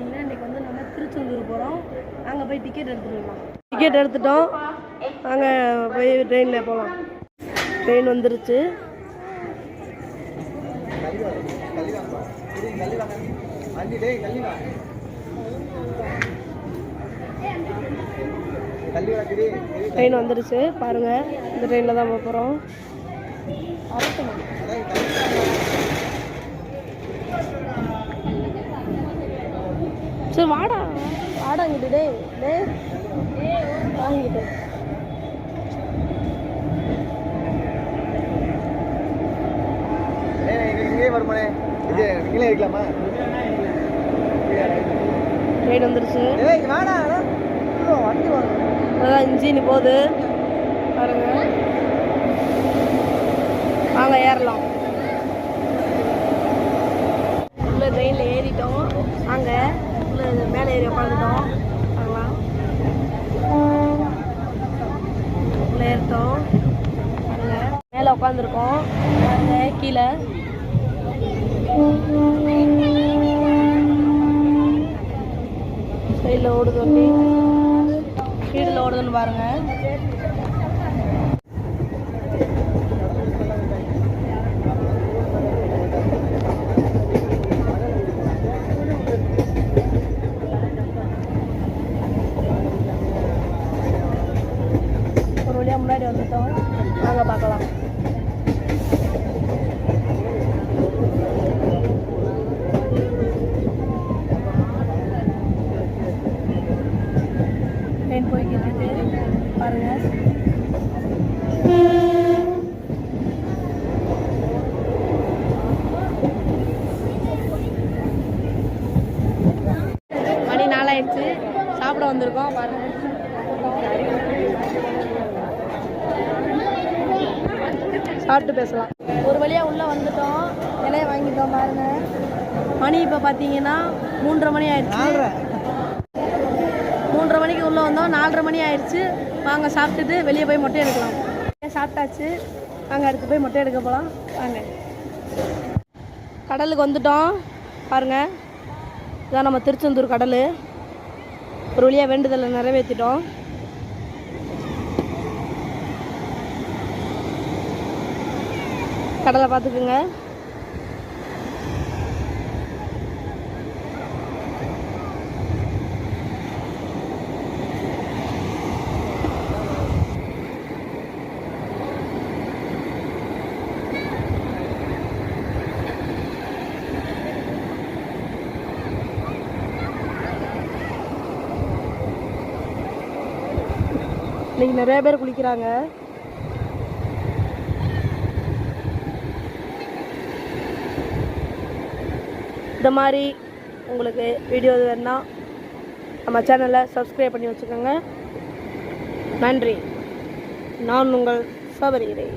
அன்றைக்கி வந்து நம்ம திருச்செந்தூர் போகிறோம் அங்கே போய் டிக்கெட் எடுத்துக்கலாம் டிக்கெட் எடுத்துட்டோம். அங்கே போய் ட்ரெயினில் போகலாம் ட்ரெயின் வந்துருச்சு. ட்ரெயின் வந்துருச்சு. பாருங்கள் இந்த ட்ரெயினில் தான் போக போகிறோம் சரி வாடா. வாடா இங்கிட்டு டேய் டேய். வாங்கிட்டு. இங்கே வருமானே இது நீங்களே இருக்கலாமா? ட்ரெயின் வந்துருச்சு. வண்டி வரும் அதான் இன்ஜின் போகுது. பாருங்க. வாங்க ஏறலாம் உள்ள ட்ரெயினில் ஏறிட்டோம் வாங்க உள்ள மேலே ஏறி உட்காந்துட்டோம் பார்க்கலாம் மேலே உட்காந்துருக்கோம் கீழே. சைடில் ஓடுது வண்டி ஓடுதுன்னு பாருங்க. முன்னாடி வந்துட்டோம் வாங்க பார்க்கலாம் ட்ரெயின் போய்கிட்டு இருக்கு மணி நாலாயிடுச்சு. சாப்பிட வந்திருக்கோம் பாருங்க. சாப்பிட்டு பேசலாம். ஒரு வழியாக உள்ளே வந்துட்டோம். இலைய வாங்கிட்டோம் பாருங்க. மணி இப்போ பார்த்தீங்கன்னா மூன்றரை மணி ஆயிடுச்சு. மூன்றரை மணிக்கு உள்ளே வந்தோம். நாலரை மணி ஆயிடுச்சு. வாங்க சாப்பிட்டுட்டு வெளியே போய் மொட்டை எடுக்கலாம். சாப்பிட்டாச்சு? வாங்க அடுத்து போய் மொட்டை எடுக்க போகலாம் வாங்க. கடலுக்கு வந்துட்டோம். பாருங்க. இதான் நம்ம திருச்செந்தூர் கடல். ஒரு வழியாக வேண்டுதலை நிறைவேற்றிட்டோம் கடலை பார்த்துக்குங்க. இன்னைக்கு நிறைய பேர் குளிக்கிறாங்க. இந்த மாதிரி உங்களுக்கு வீடியோ வேணுன்னா நம்ம சேனலை சப்ஸ்கிரைப் பண்ணி வச்சுக்கோங்க. நன்றி. நான் உங்கள் சபரிகிறேன்